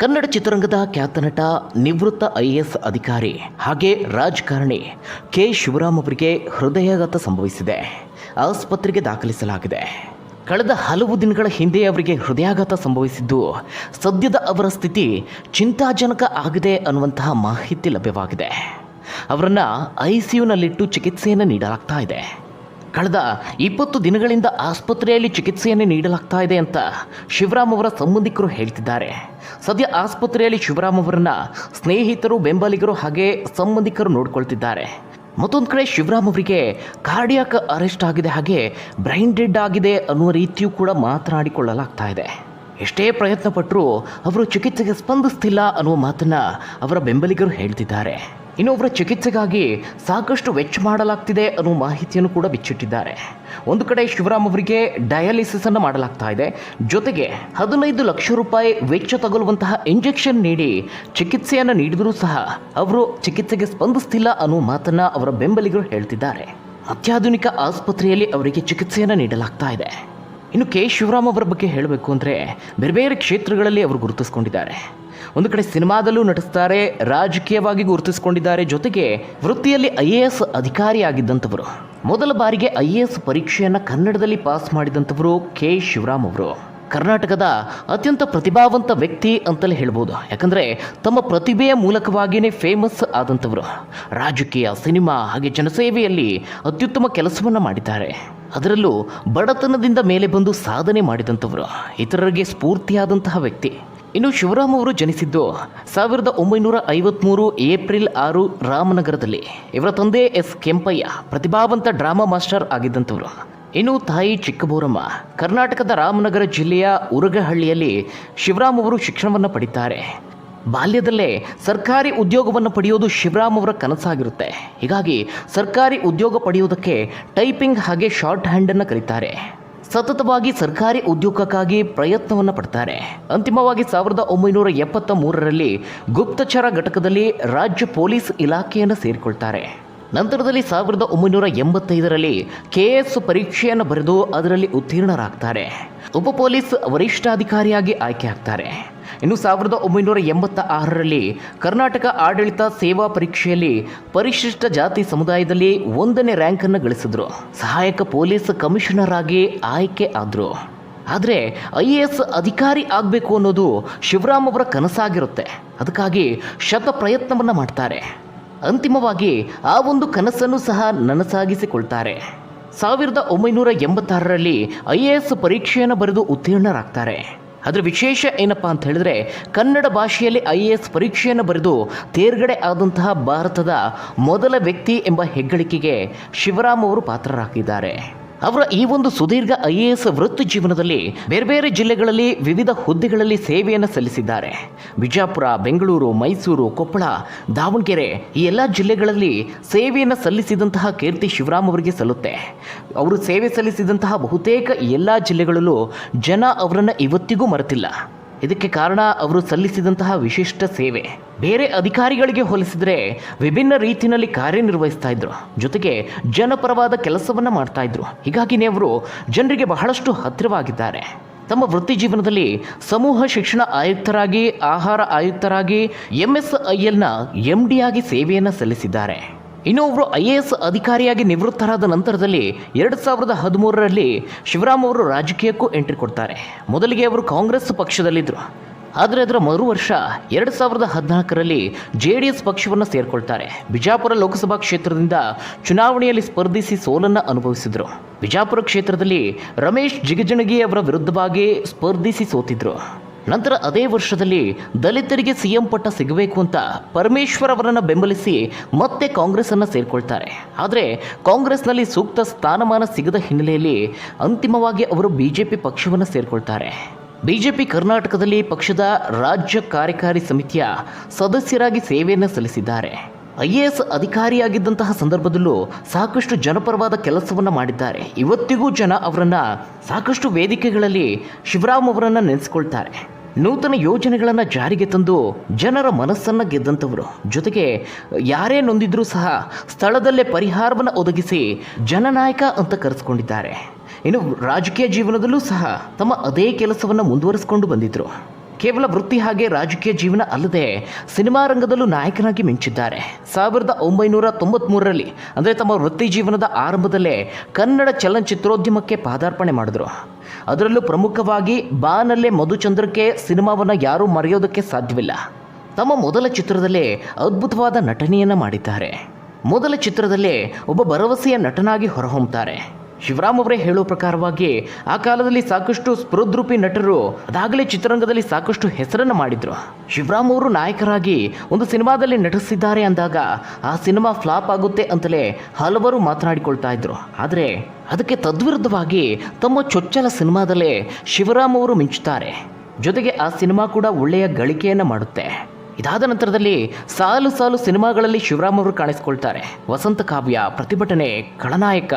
ಕನ್ನಡ ಚಿತ್ರರಂಗದ ಖ್ಯಾತ ನಟ, ನಿವೃತ್ತ ಐ ಎಸ್ ಅಧಿಕಾರಿ ಹಾಗೆ ರಾಜಕಾರಣಿ ಕೆ. ಶಿವರಾಮ್ ಅವರಿಗೆ ಹೃದಯಾಘಾತ ಸಂಭವಿಸಿದೆ. ಆಸ್ಪತ್ರೆಗೆ ದಾಖಲಿಸಲಾಗಿದೆ. ಕಳೆದ ಹಲವು ದಿನಗಳ ಹಿಂದೆ ಅವರಿಗೆ ಹೃದಯಾಘಾತ ಸಂಭವಿಸಿದ್ದು, ಸದ್ಯದ ಅವರ ಸ್ಥಿತಿ ಚಿಂತಾಜನಕ ಆಗಿದೆ ಅನ್ನುವಂತಹ ಮಾಹಿತಿ ಲಭ್ಯವಾಗಿದೆ. ಅವರನ್ನು ಐ ಸಿ ಯುನಲ್ಲಿಟ್ಟು ಚಿಕಿತ್ಸೆಯನ್ನು ನೀಡಲಾಗ್ತಾ ಇದೆ. ಕಳೆದ ಇಪ್ಪತ್ತು ದಿನಗಳಿಂದ ಆಸ್ಪತ್ರೆಯಲ್ಲಿ ಚಿಕಿತ್ಸೆಯನ್ನು ನೀಡಲಾಗ್ತಾ ಇದೆ ಅಂತ ಶಿವರಾಮ್ ಅವರ ಸಂಬಂಧಿಕರು ಹೇಳ್ತಿದ್ದಾರೆ. ಸದ್ಯ ಆಸ್ಪತ್ರೆಯಲ್ಲಿ ಶಿವರಾಮ್ ಅವರನ್ನ ಸ್ನೇಹಿತರು, ಬೆಂಬಲಿಗರು ಹಾಗೆ ಸಂಬಂಧಿಕರು ನೋಡ್ಕೊಳ್ತಿದ್ದಾರೆ. ಮತ್ತೊಂದು ಕಡೆ ಶಿವರಾಮ್ ಅವರಿಗೆ ಕಾರ್ಡಿಯಾಕ್ ಅರೆಸ್ಟ್ ಆಗಿದೆ ಹಾಗೆ ಬ್ರೈನ್ ಡೆಡ್ ಆಗಿದೆ ಅನ್ನುವ ರೀತಿಯೂ ಕೂಡ ಮಾತನಾಡಿಕೊಳ್ಳಲಾಗ್ತಾ ಇದೆ. ಎಷ್ಟೇ ಪ್ರಯತ್ನ ಪಟ್ಟರೂ ಅವರು ಚಿಕಿತ್ಸೆಗೆ ಸ್ಪಂದಿಸ್ತಿಲ್ಲ ಅನ್ನುವ ಮಾತನ್ನ ಅವರ ಬೆಂಬಲಿಗರು ಹೇಳ್ತಿದ್ದಾರೆ. ಇನ್ನು ಅವರ ಚಿಕಿತ್ಸೆಗಾಗಿ ಸಾಕಷ್ಟು ವೆಚ್ಚ ಮಾಡಲಾಗ್ತಿದೆ ಅನ್ನುವ ಮಾಹಿತಿಯನ್ನು ಕೂಡ ಬಿಚ್ಚಿಟ್ಟಿದ್ದಾರೆ. ಒಂದು ಕಡೆ ಶಿವರಾಮ್ ಅವರಿಗೆ ಡಯಾಲಿಸಿಸ್ ಅನ್ನು ಮಾಡಲಾಗ್ತಾ ಇದೆ. ಜೊತೆಗೆ ಹದಿನೈದು ಲಕ್ಷ ರೂಪಾಯಿ ವೆಚ್ಚ ತಗಲುವಂತಹ ಇಂಜೆಕ್ಷನ್ ನೀಡಿ ಚಿಕಿತ್ಸೆಯನ್ನು ನೀಡಿದರೂ ಸಹ ಅವರು ಚಿಕಿತ್ಸೆಗೆ ಸ್ಪಂದಿಸ್ತಿಲ್ಲ ಅನ್ನುವ ಮಾತನ್ನ ಅವರ ಬೆಂಬಲಿಗರು ಹೇಳ್ತಿದ್ದಾರೆ. ಅತ್ಯಾಧುನಿಕ ಆಸ್ಪತ್ರೆಯಲ್ಲಿ ಅವರಿಗೆ ಚಿಕಿತ್ಸೆಯನ್ನು ನೀಡಲಾಗ್ತಾ ಇದೆ. ಇನ್ನು ಕೆ. ಶಿವರಾಮ್ ಅವರ ಬಗ್ಗೆ ಹೇಳಬೇಕು ಅಂದರೆ ಬೇರೆ ಬೇರೆ ಕ್ಷೇತ್ರಗಳಲ್ಲಿ ಅವರು ಗುರುತಿಸ್ಕೊಂಡಿದ್ದಾರೆ. ಒಂದು ಕಡೆ ಸಿನಿಮಾದಲ್ಲೂ ನಟಿಸ್ತಾರೆ ರಾಜಕೀಯವಾಗಿ ಗುರುತಿಸ್ಕೊಂಡಿದ್ದಾರೆ. ಜೊತೆಗೆ ವೃತ್ತಿಯಲ್ಲಿ ಐ ಎ ಎಸ್ ಅಧಿಕಾರಿಯಾಗಿದ್ದಂಥವರು. ಮೊದಲ ಬಾರಿಗೆ ಐ ಎ ಎಸ್ ಪರೀಕ್ಷೆಯನ್ನು ಕನ್ನಡದಲ್ಲಿ ಪಾಸ್ ಮಾಡಿದಂಥವರು ಕೆ. ಶಿವರಾಮ್ ಅವರು. ಕರ್ನಾಟಕದ ಅತ್ಯಂತ ಪ್ರತಿಭಾವಂತ ವ್ಯಕ್ತಿ ಅಂತಲೇ ಹೇಳ್ಬೋದು. ಯಾಕಂದರೆ ತಮ್ಮ ಪ್ರತಿಭೆಯ ಮೂಲಕವಾಗಿಯೇ ಫೇಮಸ್ ಆದಂಥವರು. ರಾಜಕೀಯ, ಸಿನಿಮಾ ಹಾಗೆ ಜನಸೇವೆಯಲ್ಲಿ ಅತ್ಯುತ್ತಮ ಕೆಲಸವನ್ನು ಮಾಡಿದ್ದಾರೆ. ಅದರಲ್ಲೂ ಬಡತನದಿಂದ ಮೇಲೆ ಬಂದು ಸಾಧನೆ ಮಾಡಿದಂಥವರು, ಇತರರಿಗೆ ಸ್ಫೂರ್ತಿಯಾದಂತಹ ವ್ಯಕ್ತಿ. ಇನ್ನು ಶಿವರಾಮ್ ಅವರು ಜನಿಸಿದ್ದು ಸಾವಿರದ ಒಂಬೈನೂರ ಐವತ್ಮೂರು ಏಪ್ರಿಲ್ ಆರು ರಾಮನಗರದಲ್ಲಿ. ಇವರ ತಂದೆ ಎಸ್ ಕೆಂಪಯ್ಯ, ಪ್ರತಿಭಾವಂತ ಡ್ರಾಮಾ ಮಾಸ್ಟರ್ ಆಗಿದ್ದಂಥವರು. ಇನ್ನು ತಾಯಿ ಚಿಕ್ಕಬೋರಮ್ಮ, ಕರ್ನಾಟಕದ ರಾಮನಗರ ಜಿಲ್ಲೆಯ ಉರಗಹಳ್ಳಿಯಲ್ಲಿ ಶಿವರಾಮ್ ಅವರು ಶಿಕ್ಷಣವನ್ನು ಪಡಿತಾರೆ. ಬಾಲ್ಯದಲ್ಲೇ ಸರ್ಕಾರಿ ಉದ್ಯೋಗವನ್ನು ಪಡೆಯೋದು ಶಿವರಾಮ್ ಅವರ ಕನಸಾಗಿರುತ್ತೆ. ಹೀಗಾಗಿ ಸರ್ಕಾರಿ ಉದ್ಯೋಗ ಪಡೆಯೋದಕ್ಕೆ ಟೈಪಿಂಗ್ ಹಾಗೆ ಶಾರ್ಟ್ ಹ್ಯಾಂಡನ್ನು ಕರೀತಾರೆ ಸತತವಾಗಿ ಸರ್ಕಾರಿ ಉದ್ಯೋಗಕ್ಕಾಗಿ ಪ್ರಯತ್ನವನ್ನು ಪಡ್ತಾರೆ. ಅಂತಿಮವಾಗಿ ಸಾವಿರದ ಒಂಬೈನೂರ ಎಪ್ಪತ್ತ ಮೂರರಲ್ಲಿ ಗುಪ್ತಚರ ಘಟಕದಲ್ಲಿ ರಾಜ್ಯ ಪೊಲೀಸ್ ಇಲಾಖೆಯನ್ನು ಸೇರಿಕೊಳ್ತಾರೆ. ನಂತರದಲ್ಲಿ ಸಾವಿರದ ಒಂಬೈನೂರ ಎಂಬತ್ತೈದರಲ್ಲಿ ಕೆ ಎಸ್ ಪರೀಕ್ಷೆಯನ್ನು ಬರೆದು ಅದರಲ್ಲಿ ಉತ್ತೀರ್ಣರಾಗ್ತಾರೆ. ಉಪ ಪೊಲೀಸ್ ವರಿಷ್ಠಾಧಿಕಾರಿಯಾಗಿ ಆಯ್ಕೆ ಆಗ್ತಾರೆ ಇನ್ನು ಸಾವಿರದ ಒಂಬೈನೂರ ಎಂಬತ್ತ ಆರರಲ್ಲಿ ಕರ್ನಾಟಕ ಆಡಳಿತ ಸೇವಾ ಪರೀಕ್ಷೆಯಲ್ಲಿ ಪರಿಶಿಷ್ಟ ಜಾತಿ ಸಮುದಾಯದಲ್ಲಿ ಒಂದನೇ ರ್ಯಾಂಕನ್ನು ಗಳಿಸಿದ್ರು. ಸಹಾಯಕ ಪೊಲೀಸ್ ಕಮಿಷನರ್ ಆಗಿ ಆಯ್ಕೆ ಆದರು. ಆದರೆ ಐ ಎ ಎಸ್ ಅಧಿಕಾರಿ ಆಗಬೇಕು ಅನ್ನೋದು ಶಿವರಾಮ್ ಅವರ ಕನಸಾಗಿರುತ್ತೆ. ಅದಕ್ಕಾಗಿ ಶತ ಪ್ರಯತ್ನವನ್ನು ಮಾಡ್ತಾರೆ. ಅಂತಿಮವಾಗಿ ಆ ಒಂದು ಕನಸನ್ನು ಸಹ ನನಸಾಗಿಸಿಕೊಳ್ತಾರೆ. ಸಾವಿರದ ಒಂಬೈನೂರ ಎಂಬತ್ತಾರರಲ್ಲಿ ಐ ಎ ಎಸ್ ಪರೀಕ್ಷೆಯನ್ನು ಬರೆದು ಉತ್ತೀರ್ಣರಾಗ್ತಾರೆ. ಅದರ ವಿಶೇಷ ಏನಪ್ಪ ಅಂತ ಹೇಳಿದ್ರೆ ಕನ್ನಡ ಭಾಷೆಯಲ್ಲಿ ಐ ಎ ಎಸ್ ಪರೀಕ್ಷೆಯನ್ನು ಬರೆದು ತೇರ್ಗಡೆ ಆದಂತಹ ಭಾರತದ ಮೊದಲ ವ್ಯಕ್ತಿ ಎಂಬ ಹೆಗ್ಗಳಿಕೆಗೆ ಶಿವರಾಮ್ ಅವರು ಪಾತ್ರರಾಗಿದ್ದಾರೆ. ಅವರ ಈ ಒಂದು ಸುದೀರ್ಘ ಐ ಎ ಎಸ್ ವೃತ್ತಿ ಜೀವನದಲ್ಲಿ ಬೇರೆ ಬೇರೆ ಜಿಲ್ಲೆಗಳಲ್ಲಿ ವಿವಿಧ ಹುದ್ದೆಗಳಲ್ಲಿ ಸೇವೆಯನ್ನು ಸಲ್ಲಿಸಿದ್ದಾರೆ. ಬಿಜಾಪುರ, ಬೆಂಗಳೂರು, ಮೈಸೂರು, ಕೊಪ್ಪಳ, ದಾವಣಗೆರೆ ಈ ಎಲ್ಲ ಜಿಲ್ಲೆಗಳಲ್ಲಿ ಸೇವೆಯನ್ನು ಸಲ್ಲಿಸಿದಂತಹ ಕೀರ್ತಿ ಶಿವರಾಮ್ ಅವರಿಗೆ ಸಲ್ಲುತ್ತೆ. ಅವರು ಸೇವೆ ಸಲ್ಲಿಸಿದಂತಹ ಬಹುತೇಕ ಎಲ್ಲ ಜಿಲ್ಲೆಗಳಲ್ಲೂ ಜನ ಅವರನ್ನು ಇವತ್ತಿಗೂ ಮರೆತಿಲ್ಲ. ಇದಕ್ಕೆ ಕಾರಣ ಅವರು ಸಲ್ಲಿಸಿದಂತಹ ವಿಶಿಷ್ಟ ಸೇವೆ. ಬೇರೆ ಅಧಿಕಾರಿಗಳಿಗೆ ಹೋಲಿಸಿದರೆ ವಿಭಿನ್ನ ರೀತಿಯಲ್ಲಿ ಕಾರ್ಯನಿರ್ವಹಿಸ್ತಾ ಇದ್ರು. ಜೊತೆಗೆ ಜನಪರವಾದ ಕೆಲಸವನ್ನ ಮಾಡ್ತಾ ಇದ್ರು. ಹೀಗಾಗಿನೇ ಅವರು ಜನರಿಗೆ ಬಹಳಷ್ಟು ಹತ್ತಿರವಾಗಿದ್ದಾರೆ. ತಮ್ಮ ವೃತ್ತಿ ಜೀವನದಲ್ಲಿ ಸಮೂಹ ಶಿಕ್ಷಣ ಆಯುಕ್ತರಾಗಿ, ಆಹಾರ ಆಯುಕ್ತರಾಗಿ, ಎಂಎಸ್ಐಎಲ್ನ ಎಂ ಡಿಯಾಗಿ ಸೇವೆಯನ್ನು ಸಲ್ಲಿಸಿದ್ದಾರೆ. ಇನ್ನು ಒಬ್ಬರು ಐ ಎ ಎಸ್ ಅಧಿಕಾರಿಯಾಗಿ ನಿವೃತ್ತರಾದ ನಂತರದಲ್ಲಿ ಎರಡು ಸಾವಿರದ ಹದಿಮೂರರಲ್ಲಿ ಶಿವರಾಮ್ ಅವರು ರಾಜಕೀಯಕ್ಕೂ ಎಂಟ್ರಿ ಕೊಡ್ತಾರೆ. ಮೊದಲಿಗೆ ಅವರು ಕಾಂಗ್ರೆಸ್ ಪಕ್ಷದಲ್ಲಿದ್ದರು ಆದರೆ ಅದರ ಮರು ವರ್ಷ ಎರಡು ಸಾವಿರದ ಹದಿನಾಲ್ಕರಲ್ಲಿ ಜೆ ಡಿ ಎಸ್ ಪಕ್ಷವನ್ನು ಸೇರಿಕೊಳ್ತಾರೆ. ಬಿಜಾಪುರ ಲೋಕಸಭಾ ಕ್ಷೇತ್ರದಿಂದ ಚುನಾವಣೆಯಲ್ಲಿ ಸ್ಪರ್ಧಿಸಿ ಸೋಲನ್ನು ಅನುಭವಿಸಿದರು. ಬಿಜಾಪುರ ಕ್ಷೇತ್ರದಲ್ಲಿ ರಮೇಶ್ ಜಿಗಜಣಗಿ ಅವರ ವಿರುದ್ಧವಾಗಿ ಸ್ಪರ್ಧಿಸಿ ಸೋತಿದ್ರು. ನಂತರ ಅದೇ ವರ್ಷದಲ್ಲಿ ದಲಿತರಿಗೆ ಸಿಎಂ ಪಟ್ಟ ಸಿಗಬೇಕು ಅಂತ ಪರಮೇಶ್ವರ್ ಅವರನ್ನು ಬೆಂಬಲಿಸಿ ಮತ್ತೆ ಕಾಂಗ್ರೆಸ್ ಅನ್ನು ಸೇರ್ಕೊಳ್ತಾರೆ. ಆದರೆ ಕಾಂಗ್ರೆಸ್ನಲ್ಲಿ ಸೂಕ್ತ ಸ್ಥಾನಮಾನ ಸಿಗದ ಹಿನ್ನೆಲೆಯಲ್ಲಿ ಅಂತಿಮವಾಗಿ ಅವರು ಬಿಜೆಪಿ ಪಕ್ಷವನ್ನು ಸೇರ್ಕೊಳ್ತಾರೆ. ಬಿಜೆಪಿ ಕರ್ನಾಟಕದಲ್ಲಿ ಪಕ್ಷದ ರಾಜ್ಯ ಕಾರ್ಯಕಾರಿ ಸಮಿತಿಯ ಸದಸ್ಯರಾಗಿ ಸೇವೆಯನ್ನು ಸಲ್ಲಿಸಿದ್ದಾರೆ. ಐ ಎ ಎಸ್ ಅಧಿಕಾರಿಯಾಗಿದ್ದಂತಹ ಸಂದರ್ಭದಲ್ಲೂ ಸಾಕಷ್ಟು ಜನಪರವಾದ ಕೆಲಸವನ್ನು ಮಾಡಿದ್ದಾರೆ. ಇವತ್ತಿಗೂ ಜನ ಅವರನ್ನು ಸಾಕಷ್ಟು ವೇದಿಕೆಗಳಲ್ಲಿ ಶಿವರಾಮ್ ಅವರನ್ನು ನೆನೆಸ್ಕೊಳ್ತಾರೆ. ನೂತನ ಯೋಜನೆಗಳನ್ನು ಜಾರಿಗೆ ತಂದು ಜನರ ಮನಸ್ಸನ್ನು ಗೆದ್ದಂಥವರು. ಜೊತೆಗೆ ಯಾರೇ ನೊಂದಿದ್ರೂ ಸಹ ಸ್ಥಳದಲ್ಲೇ ಪರಿಹಾರವನ್ನು ಒದಗಿಸಿ ಜನನಾಯಕ ಅಂತ ಕರೆಸ್ಕೊಂಡಿದ್ದಾರೆ. ಇನ್ನು ರಾಜಕೀಯ ಜೀವನದಲ್ಲೂ ಸಹ ತಮ್ಮ ಅದೇ ಕೆಲಸವನ್ನು ಮುಂದುವರಿಸ್ಕೊಂಡು ಬಂದಿದ್ರು. ಕೇವಲ ವೃತ್ತಿ ಹಾಗೆ ರಾಜಕೀಯ ಜೀವನ ಅಲ್ಲದೆ ಸಿನಿಮಾ ರಂಗದಲ್ಲೂ ನಾಯಕನಾಗಿ ಮಿಂಚಿದ್ದಾರೆ. ಸಾವಿರದ ಒಂಬೈನೂರ ತೊಂಬತ್ಮೂರರಲ್ಲಿ, ಅಂದರೆ ತಮ್ಮ ವೃತ್ತಿ ಜೀವನದ ಆರಂಭದಲ್ಲೇ ಕನ್ನಡ ಚಲನಚಿತ್ರೋದ್ಯಮಕ್ಕೆ ಪಾದಾರ್ಪಣೆ ಮಾಡಿದ್ರು. ಅದರಲ್ಲೂ ಪ್ರಮುಖವಾಗಿ ಬಾನಲ್ಲೇ ಮಧುಚಂದ್ರಕ್ಕೆ ಸಿನಿಮಾವನ್ನು ಯಾರೂ ಮರೆಯೋದಕ್ಕೆ ಸಾಧ್ಯವಿಲ್ಲ. ತಮ್ಮ ಮೊದಲ ಚಿತ್ರದಲ್ಲೇ ಅದ್ಭುತವಾದ ನಟನೆಯನ್ನು ಮಾಡಿದ್ದಾರೆ. ಮೊದಲ ಚಿತ್ರದಲ್ಲೇ ಒಬ್ಬ ಭರವಸೆಯ ನಟನಾಗಿ ಹೊರಹೊಮ್ಮುತ್ತಾರೆ ಶಿವರಾಮ್ ಅವರೇ ಹೇಳೋ ಪ್ರಕಾರವಾಗಿ ಆ ಕಾಲದಲ್ಲಿ ಸಾಕಷ್ಟು ಸ್ಪೃದ್ರೂಪಿ ನಟರು, ಅದಾಗಲೇ ಚಿತ್ರರಂಗದಲ್ಲಿ ಸಾಕಷ್ಟು ಹೆಸರನ್ನು ಮಾಡಿದ್ರು. ಶಿವರಾಮ್ ಅವರು ನಾಯಕರಾಗಿ ಒಂದು ಸಿನಿಮಾದಲ್ಲಿ ನಟಿಸಿದ್ದಾರೆ ಅಂದಾಗ ಆ ಸಿನಿಮಾ ಫ್ಲಾಪ್ ಆಗುತ್ತೆ ಅಂತಲೇ ಹಲವರು ಮಾತನಾಡಿಕೊಳ್ತಾ ಇದ್ರು. ಆದರೆ ಅದಕ್ಕೆ ತದ್ವಿರುದ್ಧವಾಗಿ ತಮ್ಮ ಚೊಚ್ಚಲ ಸಿನಿಮಾದಲ್ಲೇ ಶಿವರಾಮ್ ಅವರು ಮಿಂಚುತ್ತಾರೆ. ಜೊತೆಗೆ ಆ ಸಿನಿಮಾ ಕೂಡ ಒಳ್ಳೆಯ ಗಳಿಕೆಯನ್ನು ಮಾಡುತ್ತೆ. ಇದಾದ ನಂತರದಲ್ಲಿ ಸಾಲು ಸಾಲು ಸಿನಿಮಾಗಳಲ್ಲಿ ಶಿವರಾಮ್ ಅವರು ಕಾಣಿಸ್ಕೊಳ್ತಾರೆ. ವಸಂತ ಕಾವ್ಯ, ಪ್ರತಿಭಟನೆ, ಖಳನಾಯಕ.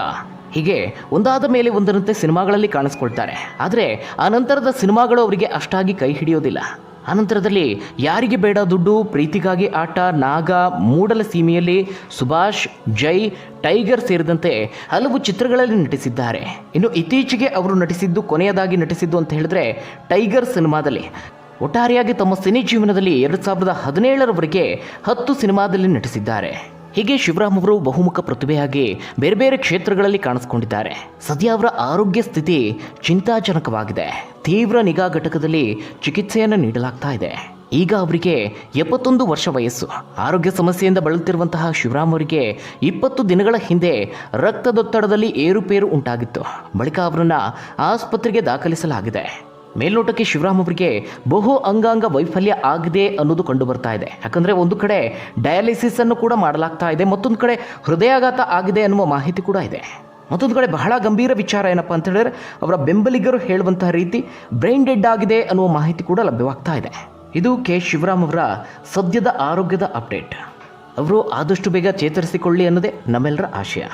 ಹೀಗೆ ಒಂದಾದ ಮೇಲೆ ಒಂದರಂತೆ ಸಿನಿಮಾಗಳಲ್ಲಿ ಕಾಣಿಸ್ಕೊಳ್ತಾರೆ. ಆದರೆ ಆ ನಂತರದ ಸಿನಿಮಾಗಳು ಅವರಿಗೆ ಅಷ್ಟಾಗಿ ಕೈ ಹಿಡಿಯೋದಿಲ್ಲ. ಅನಂತರದಲ್ಲಿ ಯಾರಿಗೆ ಬೇಡ ದುಡ್ಡು, ಪ್ರೀತಿಗಾಗಿ ಆಟ, ನಾಗ, ಮೂಡಲ ಸೀಮೆಯಲ್ಲಿ ಸುಭಾಷ್, ಜೈ, ಟೈಗರ್ ಸೇರಿದಂತೆ ಹಲವು ಚಿತ್ರಗಳಲ್ಲಿ ನಟಿಸಿದ್ದಾರೆ. ಇನ್ನು ಇತ್ತೀಚೆಗೆ ಅವರು ನಟಿಸಿದ್ದು, ಕೊನೆಯದಾಗಿ ನಟಿಸಿದ್ದು ಅಂತ ಹೇಳಿದ್ರೆ ಟೈಗರ್ ಸಿನಿಮಾದಲ್ಲಿ. ಒಟ್ಟಾರೆಯಾಗಿ ತಮ್ಮ ಸಿನಿ ಜೀವನದಲ್ಲಿ ಎರಡು ಸಾವಿರದ ಹದಿನೇಳರವರೆಗೆ ಹತ್ತು ಸಿನಿಮಾದಲ್ಲಿ ನಟಿಸಿದ್ದಾರೆ. ಹೀಗೆ ಶಿವರಾಮ್ ಅವರು ಬಹುಮುಖ ಪ್ರತಿಭೆಯಾಗಿ ಬೇರೆ ಬೇರೆ ಕ್ಷೇತ್ರಗಳಲ್ಲಿ ಕಾಣಿಸ್ಕೊಂಡಿದ್ದಾರೆ. ಸದ್ಯ ಅವರ ಆರೋಗ್ಯ ಸ್ಥಿತಿ ಚಿಂತಾಜನಕವಾಗಿದೆ. ತೀವ್ರ ನಿಗಾ ಘಟಕದಲ್ಲಿ ಚಿಕಿತ್ಸೆಯನ್ನು ನೀಡಲಾಗ್ತಾ ಇದೆ. ಈಗ ಅವರಿಗೆ ಎಪ್ಪತ್ತೊಂದು ವರ್ಷ ವಯಸ್ಸು. ಆರೋಗ್ಯ ಸಮಸ್ಯೆಯಿಂದ ಬಳಲುತ್ತಿರುವಂತಹ ಶಿವರಾಮ್ ಅವರಿಗೆ ಇಪ್ಪತ್ತು ದಿನಗಳ ಹಿಂದೆ ರಕ್ತದೊತ್ತಡದಲ್ಲಿ ಏರುಪೇರು ಉಂಟಾಗಿತ್ತು. ಬಳಿಕ ಅವರನ್ನು ಆಸ್ಪತ್ರೆಗೆ ದಾಖಲಿಸಲಾಗಿದೆ. ಮೇಲ್ನೋಟಕ್ಕೆ ಶಿವರಾಮ್ ಅವರಿಗೆ ಬಹು ಅಂಗಾಂಗ ವೈಫಲ್ಯ ಆಗಿದೆ ಅನ್ನೋದು ಕಂಡು ಬರ್ತಾ ಇದೆ. ಯಾಕಂದರೆ ಒಂದು ಕಡೆ ಡಯಾಲಿಸಿಸ್ ಅನ್ನು ಕೂಡ ಮಾಡಲಾಗ್ತಾ ಇದೆ, ಮತ್ತೊಂದು ಕಡೆ ಹೃದಯಾಘಾತ ಆಗಿದೆ ಅನ್ನುವ ಮಾಹಿತಿ ಕೂಡ ಇದೆ. ಮತ್ತೊಂದು ಕಡೆ ಬಹಳ ಗಂಭೀರ ವಿಚಾರ ಏನಪ್ಪ ಅಂತ ಹೇಳಿದ್ರೆ, ಅವರ ಬೆಂಬಲಿಗರು ಹೇಳುವಂತಹ ರೀತಿ ಬ್ರೈನ್ ಡೆಡ್ ಆಗಿದೆ ಅನ್ನುವ ಮಾಹಿತಿ ಕೂಡ ಲಭ್ಯವಾಗ್ತಾ ಇದೆ. ಇದು ಕೆ ಶಿವರಾಮ್ ಅವರ ಸದ್ಯದ ಆರೋಗ್ಯದ ಅಪ್ಡೇಟ್ ಅವರು ಆದಷ್ಟು ಬೇಗ ಚೇತರಿಸಿಕೊಳ್ಳಿ ಅನ್ನೋದೇ ನಮ್ಮೆಲ್ಲರ ಆಶಯ.